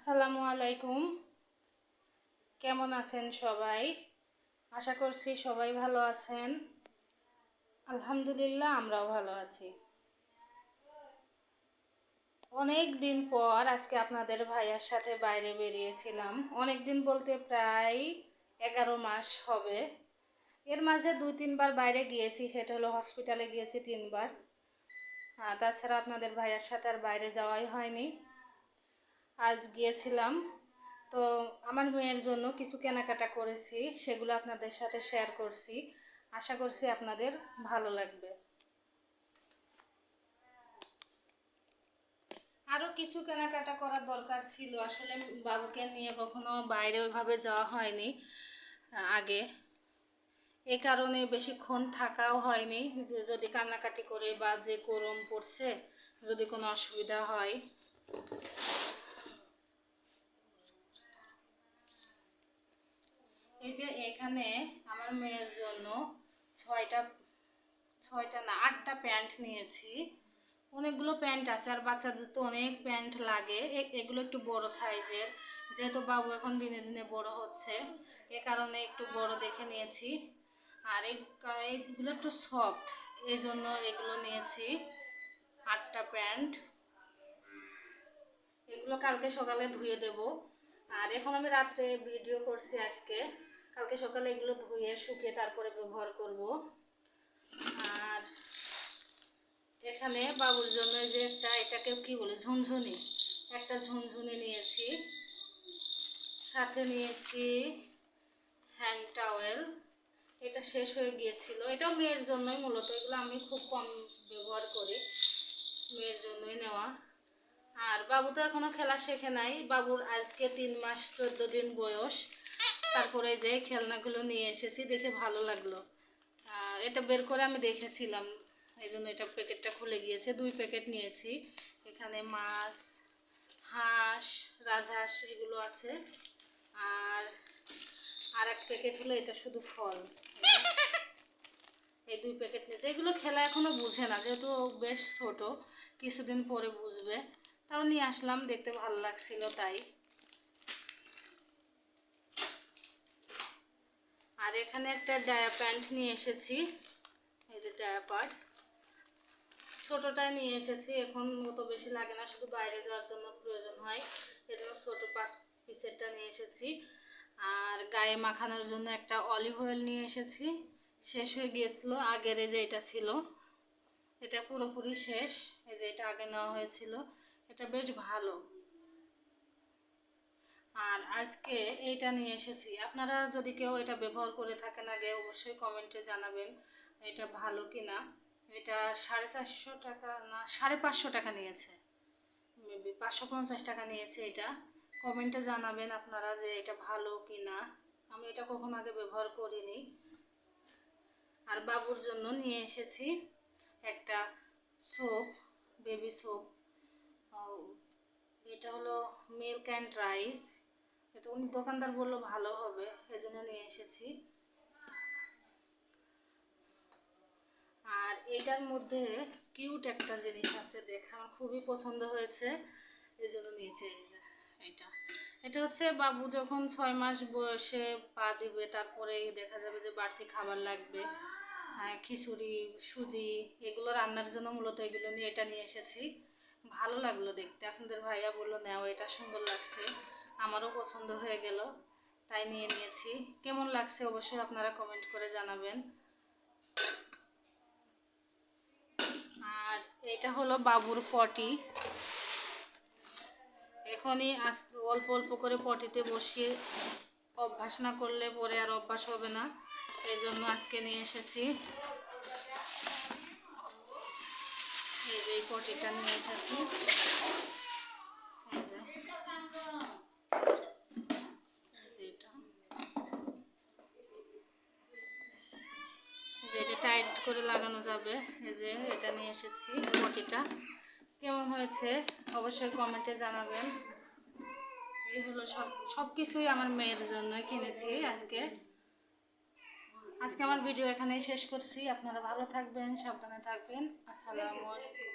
আসসালামু আলাইকুম। কেমন আছেন সবাই? আশা করছি সবাই ভালো আছেন। আলহামদুলিল্লাহ, আমরাও ভালো আছি। অনেক দিন পর আজকে আপনাদের ভাইয়ার সাথে বাইরে বেরিয়েছিলাম। অনেক দিন বলতে প্রায় এগারো মাস হবে। এর মাঝে দুই, তিনবার বাইরে গিয়েছি, সেটা হলো হসপিটালে গিয়েছি তিনবার। তাছাড়া আপনাদের ভাইয়ার সাথে আর বাইরে যাওয়াই হয়নি। আজ গিয়েছিলাম। তো আমার মেয়ের জন্য কিছু কেনাকাটা করেছি, সেগুলো আপনাদের সাথে শেয়ার করছি। আশা করছি আপনাদের ভালো লাগবে। আরও কিছু কেনাকাটা করার দরকার ছিল। আসলে বাবুকে নিয়ে কখনো বাইরে ওইভাবে যাওয়া হয়নি, আগে। এ কারণে বেশিক্ষণ থাকাও হয়নি। যে যদি কান্নাকাটি করে বা যে গরম পড়ছে, যদি কোনো অসুবিধা হয়। এই যে এখানে আমার মেয়ের জন্য ছয়টা ছয়টা না, আটটা প্যান্ট নিয়েছি। অনেকগুলো প্যান্ট আছে, আর বাচ্চাদের তো অনেক প্যান্ট লাগে। এগুলো একটু বড় সাইজের। যেহেতু বাবু এখন দিনে দিনে বড় হচ্ছে, এ কারণে একটু বড় দেখে নিয়েছি। আর এইগুলো একটু সফট, এই জন্য এগুলো নিয়েছি, আটটা প্যান্ট। এগুলো কালকে সকালে ধুয়ে দেব। আর এখন আমি রাত্রে ভিডিও করছি আজকে। কালকে সকালে এগুলো ধুয়ে শুকিয়ে তারপরে ব্যবহার করব। আর এখানে বাবুর জন্য যে একটা এটাকে কি বলে, ঝুনঝুনি। একটা ঝুনঝুনি নিয়েছি। সাথে নিয়েছি হ্যান্ড টাওয়েল এটা শেষ হয়ে গিয়েছিল। এটাও মেয়ের জন্যই মূলত। এগুলো আমি খুব কম ব্যবহার করি। মেয়ের জন্যই নেওয়া। আর বাবু তো এখনও খেলা শেখে নাই। বাবুর আজকে তিন মাস চোদ্দ দিন বয়স। তারপরে যে খেলনাগুলো নিয়ে এসেছি, দেখে ভালো লাগল। এটা বের করে আমি দেখেছিলাম, এই জন্য এটা প্যাকেটটা খুলে গিয়েছে। দুই প্যাকেট নিয়েছি। এখানে মাছ, হাঁস, রাজহাঁস এগুলো আছে। আর আর এক প্যাকেট হলো এটা শুধু ফল। এই দুই প্যাকেট নিয়েছে। এগুলো খেলা এখনও বুঝে না, যেহেতু বেশ ছোট, কিছুদিন পরে বুঝবে। তাও নিয়ে আসলাম, দেখতে ভালো লাগছিল তাই। আর এখানে একটা ডায়া প্যান্ট নিয়ে এসেছি। এই যে ডায়াপার ছোটোটাই নিয়ে এসেছি। এখন অত বেশি লাগে না, শুধু বাইরে যাওয়ার জন্য প্রয়োজন হয়। এজন্য ছোটো পাঁচ পিসেরটা নিয়ে এসেছি। আর গায়ে মাখানোর জন্য একটা অলিভ অয়েল নিয়ে এসেছি। শেষ হয়ে গিয়েছিল, আগের যে এটা ছিল। এটা পুরোপুরি শেষ। এই যে এটা আগে নেওয়া হয়েছিল। এটা বেশ ভালো। আর আজকে এইটা নিয়ে এসেছি। আপনারা যদি কেউ এটা ব্যবহার করে থাকেন আগে অবশ্যই কমেন্টে জানাবেন এটা ভালো কি না এটা সাড়ে চারশো টাকা, না, সাড়ে পাঁচশো টাকা নিয়েছে। মেবি পাঁচশো পঞ্চাশ টাকা নিয়েছে এটা। কমেন্টে জানাবেন আপনারা যে এটা ভালো কি না আমি এটা কখনো আগে ব্যবহার করিনি। আর বাবুর জন্য নিয়ে এসেছি একটা সোপ বেবি সোপ এটা হলো মিল্ক অ্যান্ড রাইস উনি দোকানদার বলল ভালো হবে, এজন্য নিয়ে এসেছি। আর এটার মধ্যে কিউট একটা জিনিস আছে, দেখা আমার খুবই পছন্দ হয়েছে। এই জন্য নিয়েছি এটা এটা হচ্ছে বাবু যখন ছয় মাস বয়সে পা দিবে, তারপরে দেখা যাবে যে বাড়তি খাবার লাগবে খিচুড়ি, সুজি, এগুলো রান্নার জন্য মূলত এগুলো নিয়ে এটা নিয়ে এসেছি। ভালো লাগল দেখতে। আপনাদের ভাইয়া বলল, নেও, এটা সুন্দর লাগছে। আমারও পছন্দ হয়ে গেল, তাই নিয়ে নিয়েছি। কেমন লাগছে অবশ্যই আপনারা কমেন্ট করে জানাবেন। আর এটা হলো বাবুর পটি। এখনই অল্প অল্প করে পটিতে বসিয়ে অভ্যাস না করলে পরে আর অভ্যাস হবে না। এই জন্য আজকে নিয়ে এসেছি। এই যে এই পটিটা নিয়ে এসেছি। টাইট করে লাগানো যাবে। এই যে এটা নিয়ে এসেছি বটিটা। কেমন হয়েছে অবশ্যই কমেন্টে জানাবেন। এই হলো সব সব কিছুই আমার মেয়ের জন্য কিনেছি আজকে। আজকে আমার ভিডিও এখানেই শেষ করছি। আপনারা ভালো থাকবেন, সাবধানে থাকবেন। আসসালামু আলাইকুম।